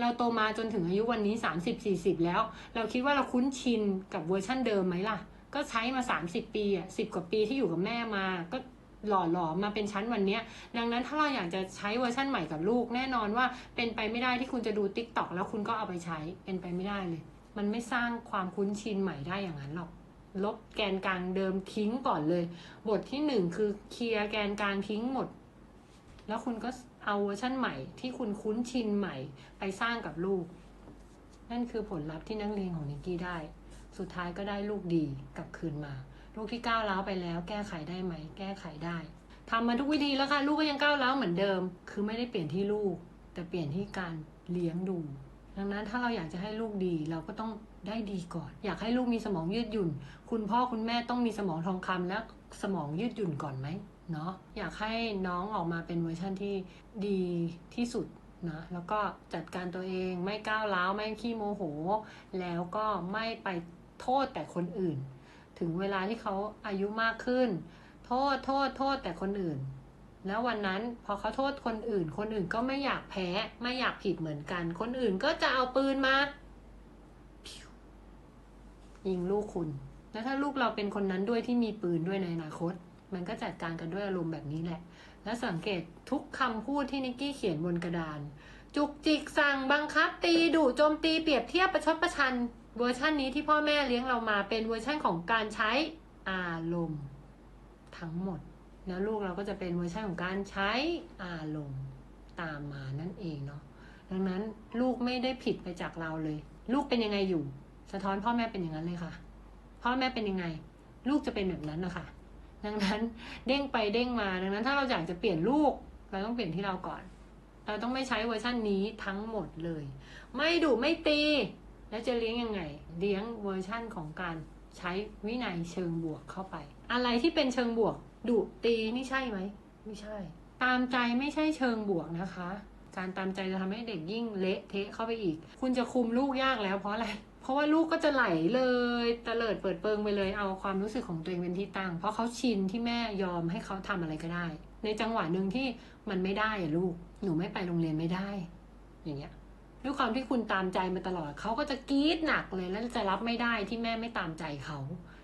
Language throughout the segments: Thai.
เราโตมาจนถึงอายุวันนี้ 30 40 แล้ว เราคิดว่าเราคุ้นชินกับเวอร์ชั่นเดิมไหมล่ะ ก็ใช้มา 30 ปีอะสิกว่าปีที่อยู่กับแม่มา ก็หล่อหลอมมาเป็นชั้นวันนี้ ดังนั้นถ้าเราอยากจะใช้เวอร์ชั่นใหม่กับลูก แน่นอนว่าเป็นไปไม่ได้ที่คุณจะดู t ิ k t o k แล้วคุณก็เอาไปใช้เป็นไปไม่ได้เลย มันไม่สร้างความคุ้นชินใหม่ได้อย่างนั้นหรอกลบแกนกลางเดิมทิ้งก่อนเลย บทที่หนึ่งคือเคลียร์แกนกลางทิ้งหมด แล้วคุณก็ เอาเวอร์ชั่นใหม่ที่คุณคุ้นชินใหม่ไปสร้างกับลูก นั่นคือผลลัพธ์ที่นักเรียนของนิกกี้ได้ สุดท้ายก็ได้ลูกดีกลับคืนมา ลูกที่ก้าวร้าวไปแล้ว แก้ไขได้ไหม แก้ไขได้ทำมาทุกวิธีแล้วค่ะ ลูกก็ยังก้าวร้าวเหมือนเดิม คือไม่ได้เปลี่ยนที่ลูก แต่เปลี่ยนที่การเลี้ยงดู ดังนั้นถ้าเราอยากจะให้ลูกดีเราก็ต้องได้ดีก่อน อยากให้ลูกมีสมองยืดหยุ่น คุณพ่อคุณแม่ต้องมีสมองทองคำและสมองยืดหยุ่นก่อนไหม เนาะอยากให้น้องออกมาเป็นเวอร์ชั่นที่ดีที่สุดนะแล้วก็จัดการตัวเองไม่ก้าวร้าวไม่ขี้โมโห แล้วก็ไม่ไปโทษแต่คนอื่น ถึงเวลาที่เขาอายุมากขึ้น โทษโทษโทษแต่คนอื่น แล้ววันนั้นพอเขาโทษคนอื่น คนอื่นก็ไม่อยากแพ้ไม่อยากผิดเหมือนกัน คนอื่นก็จะเอาปืนมายิงลูกคุณ แล้วถ้าลูกเราเป็นคนนั้นด้วยที่มีปืนด้วยในอนาคต มันก็จัดการกันด้วยอารมณ์แบบนี้แหละ และสังเกตทุกคำพูดที่นิกกี้เขียนบนกระดาน จุกจิกสั่งบังคับ ตีดุโจมตีเปรียบเทียบประชดประชัน เวอร์ชันนี้ที่พ่อแม่เลี้ยงเรามาเป็นเวอร์ชันของการใช้อารมณ์ทั้งหมด แล้วลูกเราก็จะเป็นเวอร์ชันของการใช้อารมณ์ตามมานั่นเองเนาะดังนั้นลูกไม่ได้ผิดไปจากเราเลย ลูกเป็นยังไงอยู่ สะท้อนพ่อแม่เป็นอย่างนั้นเลยค่ะ พ่อแม่เป็นยังไง ลูกจะเป็นแบบนั้นนะคะ ดังนั้นเด้งไปเด้งมาดังนั้น ถ้าเราอยากจะเปลี่ยนลูก เราต้องเปลี่ยนที่เราก่อน เราต้องไม่ใช้เวอร์ชันนี้ทั้งหมดเลย ไม่ดุไม่ตี แล้วจะเลี้ยงยังไง เลี้ยงเวอร์ชั่นของการใช้วินัยเชิงบวกเข้าไป อะไรที่เป็นเชิงบวกดุตีนี่ใช่ไหมไม่ใช่ ตามใจไม่ใช่เชิงบวกนะคะ การตามใจจะทำให้เด็กยิ่งเละเทะเข้าไปอีก คุณจะคุมลูกยากแล้วเพราะอะไร เพราะว่าลูกก็จะไหลเลยตะเลิดเปิดเปิงไปเลยเอาความรู้สึกของตัวเองเป็นที่ตั้ง เพราะเขาชินที่แม่ยอมให้เขาทำอะไรก็ได้ ในจังหวะหนึ่งที่มันไม่ได้อะลูกหนูไม่ไปโรงเรียนไม่ได้ อย่างเงี้ยด้วยความที่คุณตามใจมาตลอดเขาก็จะกรี๊ดหนักเลยแล้วจะรับไม่ได้ที่แม่ไม่ตามใจเขา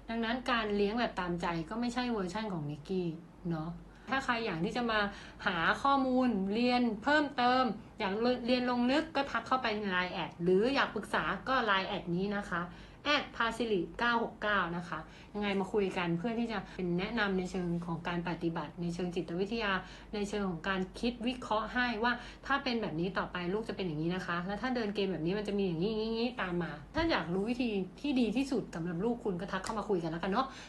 ดังนั้นการเลี้ยงแบบตามใจก็ไม่ใช่เวอร์ชั่นของนิกกี้เนาะ ถ้าใครอยากที่จะมาหาข้อมูลเรียนเพิ่มเติม อยากเรียนลงลึกก็ทักเข้าไปในไลน์แอดหรืออยากปรึกษาก็ไลน์แอดนี้นะคะแอดพาซิลิ969 นะคะ ยังไงมาคุยกันเพื่อที่จะเป็นแนะนำในเชิงของการปฏิบัติ ในเชิงจิตวิทยา ในเชิงของการคิดวิเคราะห์ให้ว่าถ้าเป็นแบบนี้ต่อไปลูกจะเป็นอย่างนี้นะคะ แล้วถ้าเดินเกมแบบนี้มันจะมีอย่างนี้นี้ตามมา ถ้าอยากรู้วิธีที่ดีที่สุดสำหรับลูกคุณก็ทักเข้ามาคุยกันแล้วกันเนาะ